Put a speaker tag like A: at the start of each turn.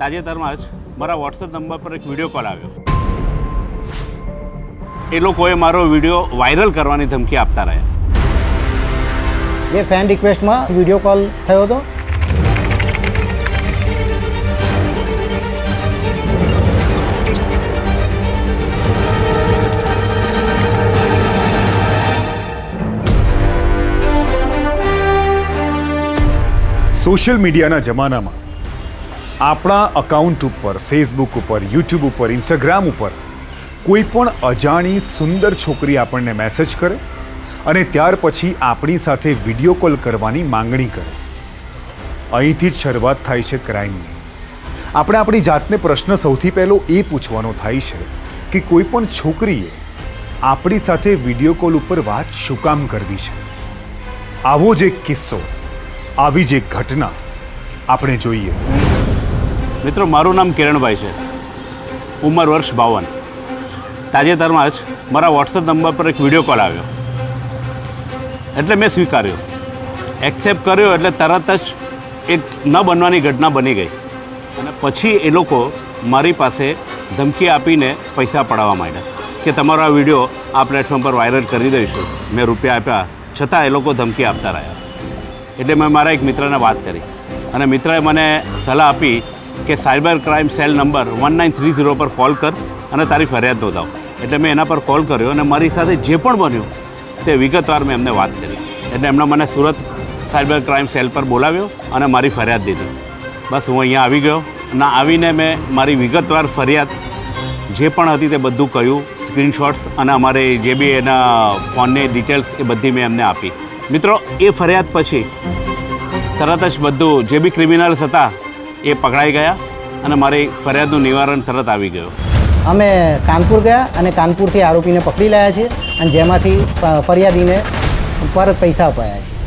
A: તાજેતરમાં જ મારા વોટ્સએપ નંબર પર એક વીડિયો કોલ આવ્યો. એ લોકોએ મારો વીડિયો વાયરલ કરવાની ધમકી આપતા રહ્યા.
B: એ ફેન રિક્વેસ્ટમાં વીડિયો કોલ થયો હતો.
C: સોશિયલ મીડિયાના જમાનામાં આપણા અકાઉન્ટ ઉપર ફેસબુક ઉપર યુટ્યુબ ઉપર ઇન્સ્ટાગ્રામ ઉપર કોઈ પણ અજાણી સુંદર છોકરી આપણને મેસેજ કરે અને ત્યાર પછી આપણી સાથે વીડિયો કોલ કરવાની માંગણી કરે. અહીંથી જ શરૂઆત થાય છે ક્રાઇમની આપણે આપણી જાતને પ્રશ્ન સૌથી પહેલો એ પૂછવાનો થાય છે કે કોઈ પણ છોકરીએ આપણી સાથે વીડિયો કોલ ઉપર વાત શું કામ કરવી છે? આવો જ એક કિસ્સો, આવી જ એક ઘટના આપણે જોઈએ.
A: મિત્રો, મારું નામ કિરણભાઈ છે. ઉંમર વર્ષ બાવન. તાજેતરમાં જ મારા વોટ્સએપ નંબર પર એક વીડિયો કોલ આવ્યો. એટલે મેં સ્વીકાર્યો. એક્સેપ્ટ કર્યો એટલે તરત જ એક ન બનવાની ઘટના બની ગઈ. અને પછી એ લોકો મારી પાસે ધમકી આપીને પૈસા પડાવવા માંડ્યા કે તમારો આ વીડિયો આ પ્લેટફોર્મ પર વાયરલ કરી દઈશું. મેં રૂપિયા આપ્યા. છતાં એ લોકો ધમકી આપતા રહ્યા. એટલે મેં મારા એક મિત્રને વાત કરી. અને મિત્રએ મને સલાહ આપી કે cyber crime cell number one nine three zero પર કોલ કર અને તારી ફરિયાદ નોંધાવ. એટલે મેં એના પર કોલ કર્યો અને મારી સાથે જે પણ બન્યું તે વિગતવાર મેં એમને વાત કરી. એટલે એમણે મને સુરત સાયબર ક્રાઇમ સેલ પર બોલાવ્યો અને મારી ફરિયાદ દીધી. બસ હું અહીંયા આવી ગયો અને આવીને મેં મારી વિગતવાર ફરિયાદ જે પણ હતી તે બધું કહ્યું સ્ક્રીનશોટ્સ અને અમારે જે બી એના ફોનની ડિટેલ્સ એ બધી મેં એમને આપી. મિત્રો, એ ફરિયાદ પછી તરત જ બધું જે બી ક્રિમિનલ્સ હતા એ પકડાઈ ગયા અને મારી ફરિયાદનું નિવારણ તરત આવી ગયું.
B: અમે કાનપુર ગયા અને કાનપુરથી આરોપીને પકડી લાયા છીએ અને જેમાંથી ફરિયાદીને પર પૈસા અપાયા છે.